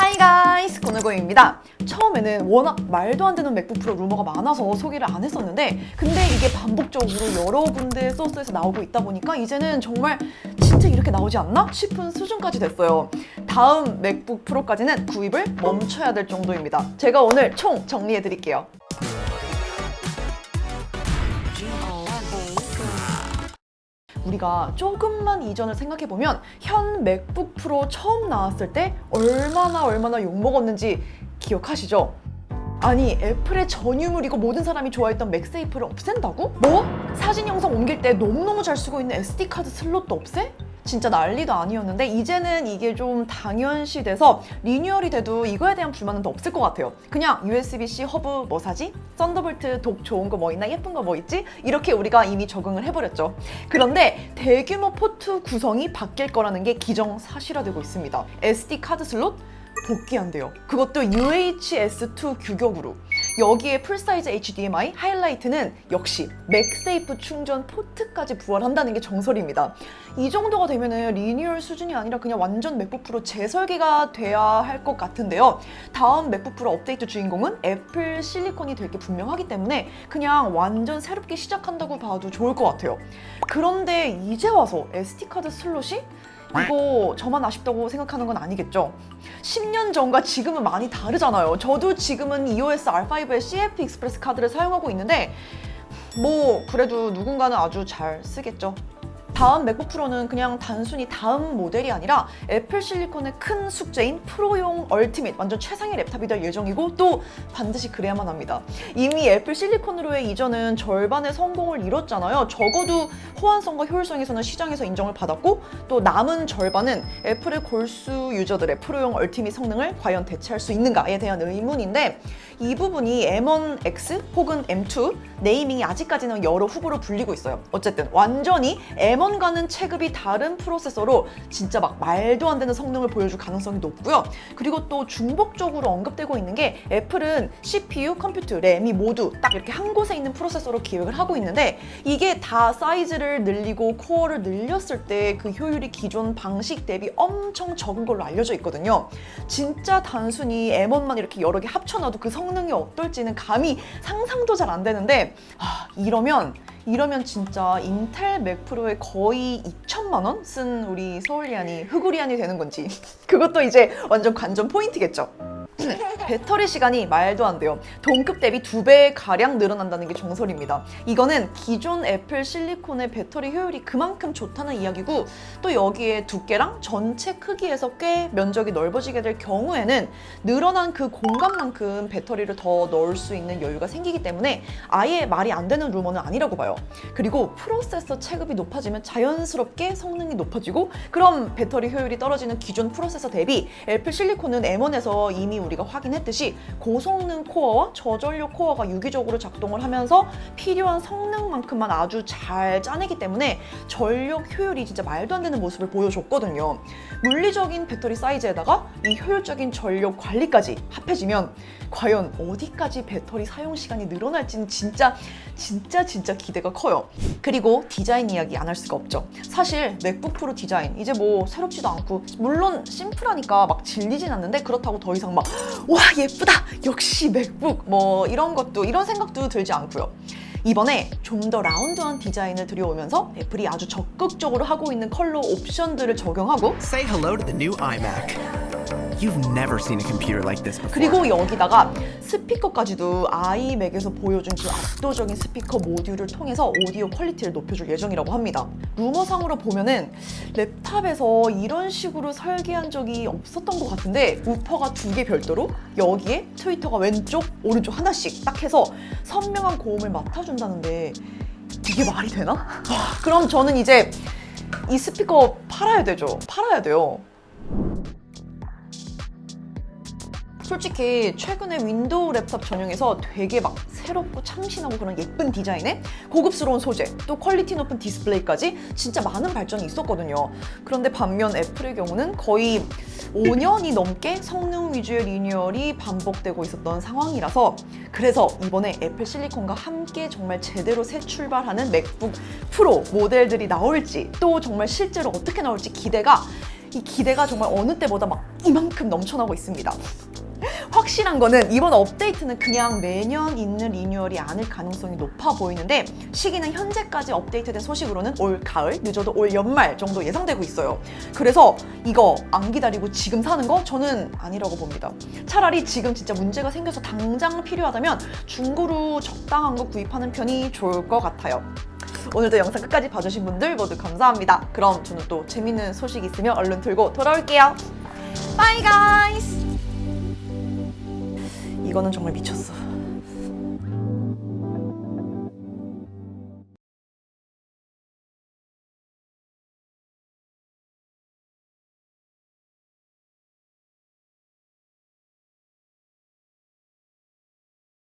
하이 가이스 고노고입니다. 처음에는 워낙 말도 안 되는 맥북 프로 루머가 많아서 소개를 안 했었는데 근데 이게 반복적으로 여러 군데 소스에서 나오고 있다 보니까 이제는 정말 진짜 이렇게 나오지 않나 싶은 수준까지 됐어요. 다음 맥북 프로까지는 구입을 멈춰야 될 정도입니다. 제가 오늘 총 정리해 드릴게요. 우리가 조금만 이전을 생각해보면 현 맥북 프로 처음 나왔을 때 얼마나 얼마나 욕먹었는지 기억하시죠? 아니 애플의 전유물이고 모든 사람이 좋아했던 맥세이프를 없앤다고? 뭐? 사진 영상 옮길 때 너무너무 잘 쓰고 있는 SD카드 슬롯도 없애? 진짜 난리도 아니었는데 이제는 이게 좀 당연시 돼서 리뉴얼이 돼도 이거에 대한 불만은 더 없을 것 같아요. 그냥 USB-C 허브 뭐 사지? 썬더볼트 독 좋은 거 뭐 있나? 예쁜 거 뭐 있지? 이렇게 우리가 이미 적응을 해버렸죠. 그런데 대규모 포트 구성이 바뀔 거라는 게 기정사실화되고 있습니다. SD 카드 슬롯 복귀한대요. 그것도 UHS-2 규격으로. 여기에 풀사이즈 HDMI 하이라이트는 역시 맥세이프 충전 포트까지 부활한다는 게 정설입니다. 이 정도가 되면은 리뉴얼 수준이 아니라 그냥 완전 맥북 프로 재설계가 돼야 할 것 같은데요. 다음 맥북 프로 업데이트 주인공은 애플 실리콘이 될 게 분명하기 때문에 그냥 완전 새롭게 시작한다고 봐도 좋을 것 같아요. 그런데 이제 와서 SD카드 슬롯이 이거 저만 아쉽다고 생각하는 건 아니겠죠? 10년 전과 지금은 많이 다르잖아요. 저도 지금은 EOS R5의 CF 익스프레스 카드를 사용하고 있는데 뭐 그래도 누군가는 아주 잘 쓰겠죠. 다음 맥북 프로는 그냥 단순히 다음 모델이 아니라 애플 실리콘의 큰 숙제인 프로용 얼티밋 완전 최상의 랩탑이 될 예정이고 또 반드시 그래야만 합니다. 이미 애플 실리콘으로의 이전은 절반의 성공을 이뤘잖아요. 적어도 호환성과 효율성에서는 시장에서 인정을 받았고 또 남은 절반은 애플의 골수 유저들의 프로용 얼티밋 성능을 과연 대체할 수 있는가에 대한 의문인데 이 부분이 M1X 혹은 M2 네이밍이 아직까지는 여러 후보로 불리고 있어요. 어쨌든 완전히 M1 과는 체급이 다른 프로세서로 진짜 막 말도 안 되는 성능을 보여줄 가능성이 높고요. 그리고 또 중복적으로 언급되고 있는 게 애플은 CPU, 컴퓨터, 램이 모두 딱 이렇게 한 곳에 있는 프로세서로 기획을 하고 있는데 이게 다 사이즈를 늘리고 코어를 늘렸을 때 그 효율이 기존 방식 대비 엄청 적은 걸로 알려져 있거든요. 진짜 단순히 M1만 이렇게 여러 개 합쳐놔도 그 성능이 어떨지는 감히 상상도 잘 안 되는데 아, 이러면 이러면 진짜 인텔 맥 프로에 거의 2천만 원 쓴 우리 서울리안이 흐구리안이 되는 건지 그것도 이제 완전 관전 포인트겠죠. 배터리 시간이 말도 안 돼요. 동급 대비 두배 가량 늘어난다는 게 정설입니다. 이거는 기존 애플 실리콘의 배터리 효율이 그만큼 좋다는 이야기고 또 여기에 두께랑 전체 크기에서 꽤 면적이 넓어지게 될 경우에는 늘어난 그 공간만큼 배터리를 더 넣을 수 있는 여유가 생기기 때문에 아예 말이 안 되는 루머는 아니라고 봐요. 그리고 프로세서 체급이 높아지면 자연스럽게 성능이 높아지고 그럼 배터리 효율이 떨어지는 기존 프로세서 대비 애플 실리콘은 M1에서 이미 우리가 확인했듯이 고성능 코어와 저전력 코어가 유기적으로 작동을 하면서 필요한 성능만큼만 아주 잘 짜내기 때문에 전력 효율이 진짜 말도 안 되는 모습을 보여줬거든요. 물리적인 배터리 사이즈에다가 이 효율적인 전력 관리까지 합해지면 과연 어디까지 배터리 사용 시간이 늘어날지는 진짜 진짜 진짜 기대가 커요. 그리고 디자인 이야기 안 할 수가 없죠. 사실 맥북 프로 디자인 이제 뭐 새롭지도 않고 물론 심플하니까 막 질리진 않는데 그렇다고 더 이상 막와 예쁘다 역시 맥북 뭐 이런 것도 이런 생각도 들지 않고요. 이번에 좀 더 라운드한 디자인을 들여오면서 애플이 아주 적극적으로 하고 있는 컬러 옵션들을 적용하고 Say hello to the new iMac. You've never seen a computer like this before. 그리고 여기다가 스피커까지도 아이맥에서 보여준 그 압도적인 스피커 모듈을 통해서 오디오 퀄리티를 높여줄 예정이라고 합니다. 루머상으로 보면은 랩탑에서 이런 식으로 설계한 적이 없었던 것 같은데 우퍼가 두 개 별도로 여기에 트위터가 왼쪽 오른쪽 하나씩 딱 해서 선명한 고음을 맡아준다는데 이게 말이 되나? 와, 그럼 저는 이제 이 스피커 팔아야 되죠. 팔아야 돼요. 솔직히 최근에 윈도우 랩탑 전용에서 되게 막 새롭고 참신하고 그런 예쁜 디자인에 고급스러운 소재, 또 퀄리티 높은 디스플레이까지 진짜 많은 발전이 있었거든요. 그런데 반면 애플의 경우는 거의 5년이 넘게 성능 위주의 리뉴얼이 반복되고 있었던 상황이라서 그래서 이번에 애플 실리콘과 함께 정말 제대로 새 출발하는 맥북 프로 모델들이 나올지 또 정말 실제로 어떻게 나올지 기대가 이 기대가 정말 어느 때보다 막 이만큼 넘쳐나고 있습니다. 확실한 거는 이번 업데이트는 그냥 매년 있는 리뉴얼이 아닐 가능성이 높아 보이는데 시기는 현재까지 업데이트된 소식으로는 올 가을, 늦어도 올 연말 정도 예상되고 있어요. 그래서 이거 안 기다리고 지금 사는 거 저는 아니라고 봅니다. 차라리 지금 진짜 문제가 생겨서 당장 필요하다면 중고로 적당한 거 구입하는 편이 좋을 것 같아요. 오늘도 영상 끝까지 봐주신 분들 모두 감사합니다. 그럼 저는 또 재밌는 소식 있으면 얼른 들고 돌아올게요. Bye guys! 이거는 정말 미쳤어.